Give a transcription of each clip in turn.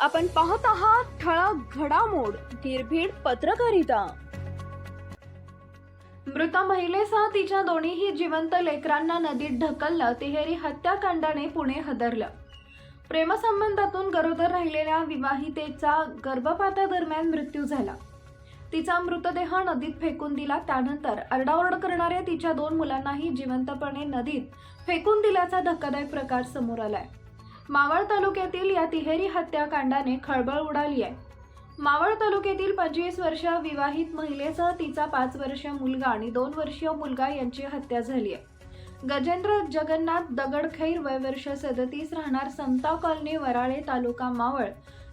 आपण पाहत आहात ठळक घडामोड निर्भीड पत्रकारिता. मृत महिलेसह तिच्या दोन्हीही जिवंत लेकरांना नदीत ढकललं तिहेरी हत्याकांडाने पुणे हदरलं. प्रेमसंबंधातून गरोदर राहिलेल्या विवाहितेचा गर्भपातादरम्यान मृत्यू झाला. तिचा मृतदेह नदीत फेकून दिला त्यानंतर आरडाओरड करणाऱ्या तिच्या दोन मुलांनाही जिवंतपणे नदीत फेकून दिल्याचा धक्कादायक प्रकार समोर आलाय. मावळ तालुक्यातील या तिहेरी हत्याकांडाने खळबळ उडाली आहे. मावळ तालुक्यातील पंचवीस वर्ष विवाहित महिलेसह तिचा पाच वर्ष मुलगा आणि दोन वर्षीय मुलगा यांची हत्या झाली आहे. गजेंद्र जगन्नाथ दगडखैर वय वर्ष सदतीस राहणार समता कॉलनी वराळे तालुका मावळ.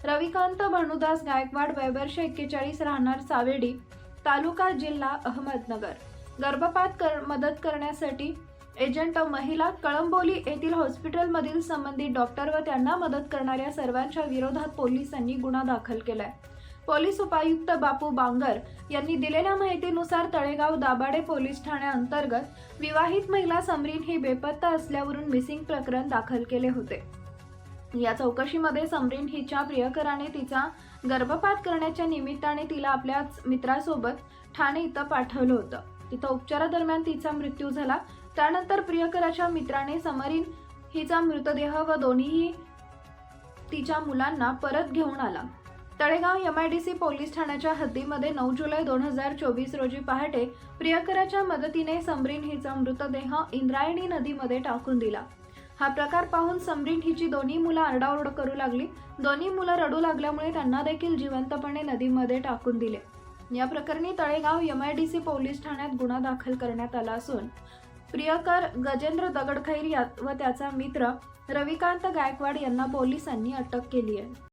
रविकांत भानुदास गायकवाड वय वर्ष एक्केचाळीस राहणार सावेडी तालुका जिल्हा अहमदनगर. गर्भपात कर मदत करण्यासाठी एजंट महिला कळंबोली येथील हॉस्पिटलमधील संबंधित डॉक्टर व त्यांना मदत करणाऱ्या सर्वांच्या विरोधात पोलिसांनी गुन्हा दाखल केलाय. पोलीस उपायुक्त बापू बांगर यांनी दिलेल्या माहितीनुसार तळेगाव दाभाडे पोलीस ठाण्याअंतर्गत विवाहित महिला समरीन ही बेपत्ता असल्यावरून मिसिंग प्रकरण दाखल केले होते. या चौकशीमध्ये समरीन हिच्या प्रियकराने तिचा गर्भपात करण्याच्या निमित्ताने तिला आपल्याच मित्रासोबत ठाणे इथं पाठवलं होतं. तिथं उपचारादरम्यान तिचा मृत्यू झाला. त्यानंतर प्रियकराच्या मित्राने समरीन हिचा मृतदेह व दोन्हीही तिच्या मुलांना परत घेऊन आला. Talegaon M I D C police ठाण्याच्या हद्दीमध्ये नऊ जुलै दोन हजार चोवीस रोजी पहाटे प्रियकराच्या मदतीने समरीन हिचा मृतदेह इंद्रायणी नदीमध्ये टाकून दिला. हा प्रकार पाहून समरीन हिची दोन्ही मुलं आरडाओरड करू लागली. दोन्ही मुलं रडू लागल्यामुळे त्यांना देखील जिवंतपणे नदीमध्ये टाकून दिले. या प्रकरणी तळेगाव एम आयडीसी पोलीस ठाण्यात गुन्हा दाखल करण्यात आला असून प्रियकर गजेंद्र दगडखैर व त्याचा मित्र रविकांत गायकवाड यांना पोलिसांनी अटक केली आहे.